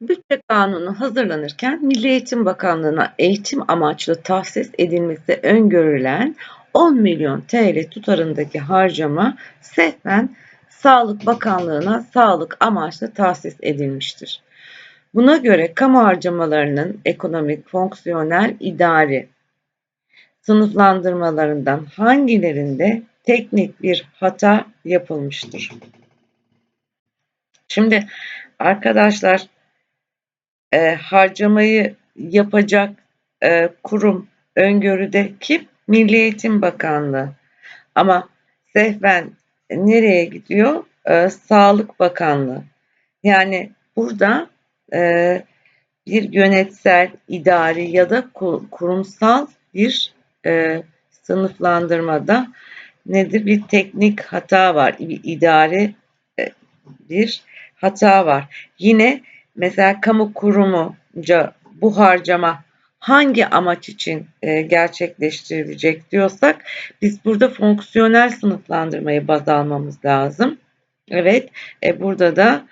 Bütçe Kanunu hazırlanırken Milli Eğitim Bakanlığı'na eğitim amaçlı tahsis edilmesi öngörülen 10 milyon TL tutarındaki harcama sehven Sağlık Bakanlığı'na sağlık amaçlı tahsis edilmiştir. Buna göre kamu harcamalarının ekonomik, fonksiyonel, idari sınıflandırmalarından hangilerinde teknik bir hata yapılmıştır? Şimdi arkadaşlar e, harcamayı yapacak e, kurum öngörüde kim? Milli Eğitim Bakanlığı. Ama sehven nereye gidiyor? E, Sağlık Bakanlığı. Yani burada e, bir yönetsel, idari ya da kurumsal bir e, sınıflandırmada nedir? Bir teknik hata var, bir idari e, bir hata var. Yine mesela kamu kurumunca bu harcama hangi amaç için e, gerçekleştirilecek diyorsak biz burada fonksiyonel sınıflandırmayı baz almamız lazım. Evet, e, burada da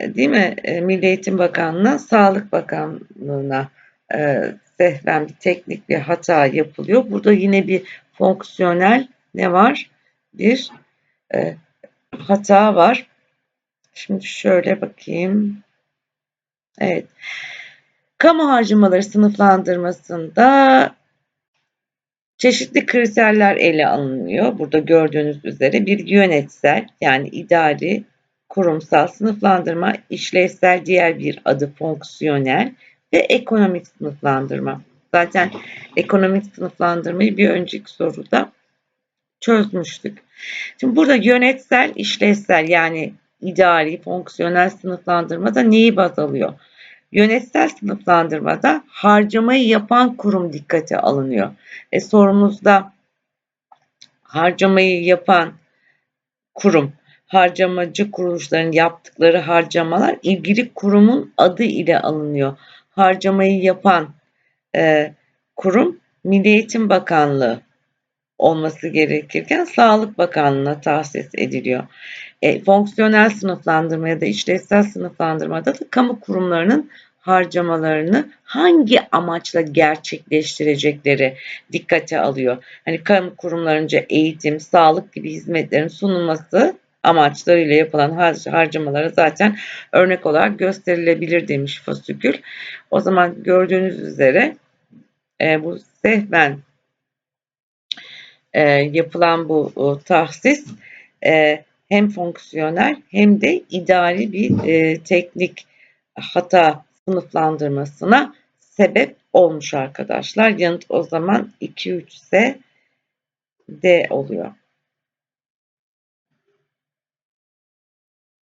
e, değil mi e, Milli Eğitim Bakanlığı'na, Sağlık Bakanlığı'na e, sehven bir teknik bir hata yapılıyor. Burada yine bir fonksiyonel ne var? Bir e, hata var. Şimdi şöyle bakayım. Evet. Kamu harcamaları sınıflandırmasında çeşitli kriterler ele alınıyor. Burada gördüğünüz üzere bir yönetsel yani idari, kurumsal sınıflandırma, işlevsel diğer bir adı fonksiyonel ve ekonomik sınıflandırma. Zaten ekonomik sınıflandırmayı bir önceki soruda çözmüştük. Şimdi burada yönetsel, işlevsel yani idari, fonksiyonel sınıflandırmada neyi baz alıyor? Yönetsel sınıflandırmada harcamayı yapan kurum dikkate alınıyor. E, sorumuzda harcamayı yapan kurum, harcamacı kuruluşların yaptıkları harcamalar ilgili kurumun adı ile alınıyor. Harcamayı yapan e, kurum Milli Eğitim Bakanlığı olması gerekirken Sağlık Bakanlığı'na tahsis ediliyor. E, fonksiyonel sınıflandırma ya da işlevsel sınıflandırmada da kamu kurumlarının harcamalarını hangi amaçla gerçekleştirecekleri dikkate alıyor. Hani kamu kurumlarınca eğitim, sağlık gibi hizmetlerin sunulması amaçlarıyla yapılan harcamalara zaten örnek olarak gösterilebilir demiş Fasükül. O zaman gördüğünüz üzere e, bu sehven e, yapılan bu e, tahsis e, hem fonksiyonel hem de idari bir e, teknik hata sınıflandırmasına sebep olmuş arkadaşlar. Yanıt o zaman 2 3 ise D oluyor.